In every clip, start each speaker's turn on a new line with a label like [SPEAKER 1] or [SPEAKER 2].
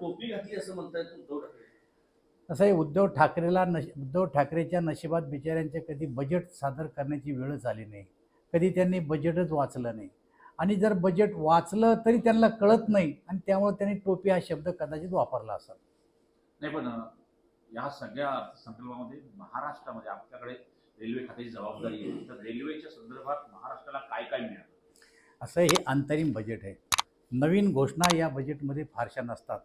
[SPEAKER 1] टोपी घातली असं म्हणतायत उद्धव ठाकरे.
[SPEAKER 2] असं उद्धव ठाकरेला नश उद्धव ठाकरेच्या नशिबात बिचाऱ्यांच्या कधी बजेट सादर करण्याची वेळच आली नाही. कधी त्यांनी बजेटच वाचलं नाही. आणि जर बजेट वाचलं तरी त्यांना कळत नाही आणि त्यामुळे त्यांनी टोपी हा शब्द कदाचित वापरला असेल.
[SPEAKER 3] नाही पण या सगळ्या अर्थसंकल्पामध्ये महाराष्ट्रामध्ये आपल्याकडे रेल्वे खात्याची जबाबदारी आहे. तर रेल्वेच्या संदर्भात महाराष्ट्राला काय काय मिळालं?
[SPEAKER 2] असं हे अंतरिम बजेट आहे. नवीन घोषणा या बजेटमध्ये फारशा नसतात.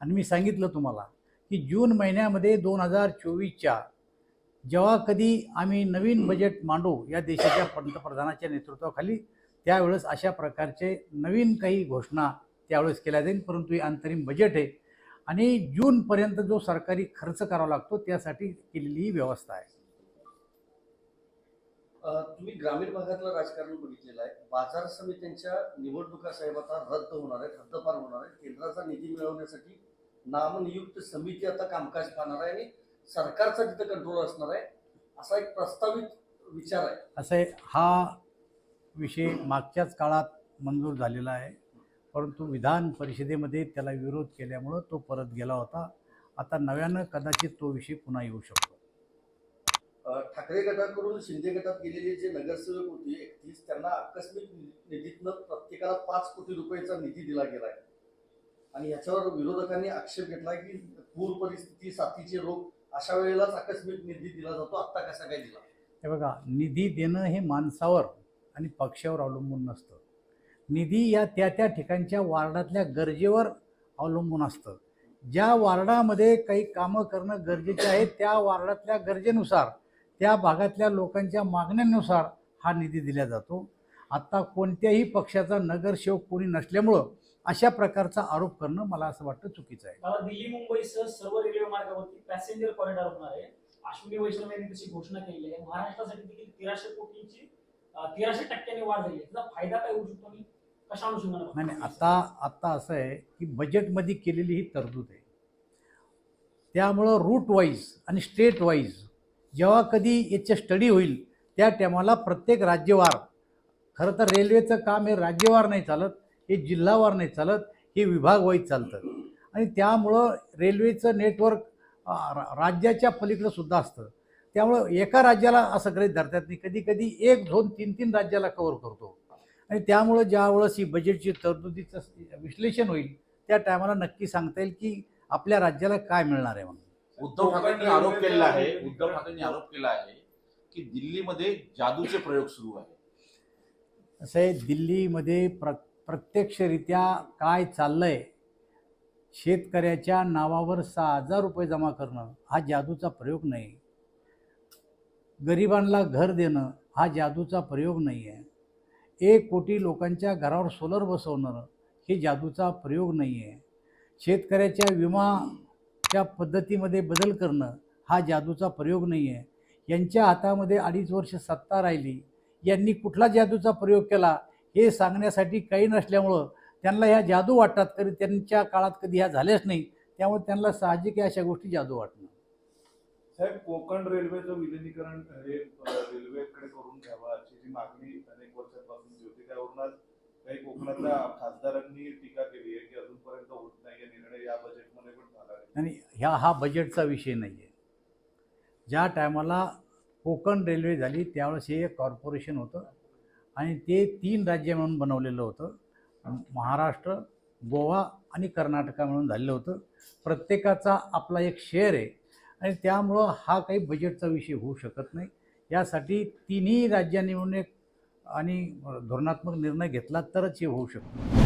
[SPEAKER 2] आणि मी सांगितलं तुम्हाला की जून महिन्यामध्ये दोन हजार चोवीसच्या जेव्हा कधी आम्ही नवीन बजेट मांडू या देशाच्या पंतप्रधानाच्या नेतृत्वाखाली त्यावेळेस अशा प्रकारचे नवीन काही घोषणा त्यावेळेस केल्या जाईल. परंतु हे अंतरिम बजेट आहे आणि जूनपर्यंत जो सरकारी खर्च करावा लागतो त्यासाठी केलेली ही व्यवस्था आहे.
[SPEAKER 1] तुम्ही ग्रामीण भागातलं राजकारण बघितलेलं आहे. बाजार समित्यांच्या निवडणुका साहेब आता रद्द होणार आहेत हद्दपार होणार आहेत. केंद्राचा निधी मिळवण्यासाठी नामनियुक्त समिती आता कामकाज पाहणार आहे आणि सरकारचा तिथं कंट्रोल असणार आहे असा एक प्रस्तावित विचार आहे.
[SPEAKER 2] असं आहे हा विषय मागच्याच काळात मंजूर झालेला आहे. परंतु विधान परिषदेमध्ये त्याला विरोध केल्यामुळं तो परत गेला होता. आता नव्यानं कदाचित तो विषय पुन्हा येऊ शकतो.
[SPEAKER 1] ठाकरे गटाकडून शिंदे गटात गेलेले जे नगरसेवक होते एकतीस त्यांना आकस्मिक निधीतनं प्रत्येकाला पाच कोटी रुपयाचा निधी दिला गेलाय आणि याच्यावर विरोधकांनी आक्षेप घेतला की पूर परिस्थिती साथीचे रोग अशा वेळेलाच आकस्मिक निधी दिला जातो. आत्ता कसा काय दिला?
[SPEAKER 2] हे बघा निधी देणं हे माणसावर आणि पक्षावर अवलंबून नसतं. निधी या त्या त्या ठिकाणच्या वार्डातल्या गरजेवर अवलंबून असतं. ज्या वार्डामध्ये काही कामं करणं गरजेचे आहे त्या वार्डातल्या गरजेनुसार त्या भागातल्या लोकांच्या मागण्यांनुसार हा निधी दिला जातो. आत्ता कोणत्याही पक्षाचा नगरसेवक कोणी नसल्यामुळं अशा प्रकारचा आरोप करणं मला असं वाटतं चुकीचं आहे.
[SPEAKER 4] मला दिल्ली मुंबईसह सर्व रेल्वे मार्गावरती पॅसेंजर कॉरिडॉर होणार आहे. अश्विनी वैष्णव यांनी तशी घोषणा केली आहे. महाराष्ट्रासाठी देखील तेराशे कोटींची तेराशे टक्क्यांनी वाढ झाली आहे. त्याचा फायदा काय होऊ शकतो आणि कशा अनुषंगाने
[SPEAKER 2] नाही नाही आता आत्ता असं आहे की बजेटमध्ये केलेली ही तरतूद आहे. त्यामुळं रूट वाईज आणि स्टेट वाईज जेव्हा कधी याचं स्टडी होईल त्या टायमाला प्रत्येक राज्यवार खरं तर रेल्वेचं काम हे राज्यवार नाही चालत हे जिल्हावार नाही चालत हे विभाग वाईज चालतं. आणि त्यामुळं रेल्वेचं नेटवर्क राज्याच्या पलीकडं सुद्धा असतं. त्यामुळं एका राज्याला असं गृहीत धरतात नाही. कधी कधी एक दोन तीन तीन राज्याला कवर करतो. आणि त्यामुळं ज्यावेळेस ही बजेटची तरतुदीचं विश्लेषण होईल त्या टायमाला नक्की सांगता येईल की आपल्या राज्याला काय मिळणार आहे म्हणून.
[SPEAKER 3] उद्धव ठाकरेंनी आरोप केलेला आहे उद्धव ठाकरेंनी आरोप केला आहे की दिल्लीमध्ये जादूचे प्रयोग सुरू आहे.
[SPEAKER 2] असं आहे दिल्लीमध्ये प्र प्रत्यक्षरित्या काय चाललंय? शेतकऱ्याच्या नावावर सहा हजार रुपये जमा करणं हा जादूचा प्रयोग नाही. गरिबांना घर देणं हा जादूचा प्रयोग नाही आहे एक कोटी लोकांच्या घरावर सोलर बसवणं हे जादूचा प्रयोग नाही आहे शेतकऱ्याच्या विमाच्या पद्धतीमध्ये बदल करणं हा जादूचा प्रयोग नाही आहे यांच्या हातामध्ये अडीच वर्ष सत्ता राहिली. यांनी कुठला जादूचा प्रयोग केला? हे सांगण्यासाठी काही नसल्यामुळं त्यांना ह्या जादू वाटतात तरी त्यांच्या काळात कधी ह्या झाल्याच नाही. त्यामुळे त्यांना साहजिक अशा गोष्टी जादू वाटणं.
[SPEAKER 5] साहेब कोकण रेल्वेचं विलिनीकरण हे रेल्वेकडे करून घ्यावं अशी जी मागणी अनेक वर्षांपासून होती त्यावरून आज काही कोकणातल्या खासदारांनी टीका केली आहे की अजूनपर्यंत होत नाहीये निर्णय या बजेटमध्ये पण झाला नाही.
[SPEAKER 2] आणि ह्या हा बजेटचा विषय नाही आहे. ज्या टायमाला कोकण रेल्वे झाली त्यावेळेस हे एक कॉर्पोरेशन होतं. आणि ते तीन राज्य म्हणून बनवलेलं होतं. महाराष्ट्र गोवा आणि कर्नाटका म्हणून झालेलं होतं. प्रत्येकाचा आपला एक शेअर आहे. आणि त्यामुळं हा काही बजेटचा विषय होऊ शकत नाही. यासाठी तिन्ही राज्यांनी म्हणून एक आणि धोरणात्मक निर्णय घेतला तरच हे होऊ शकतं.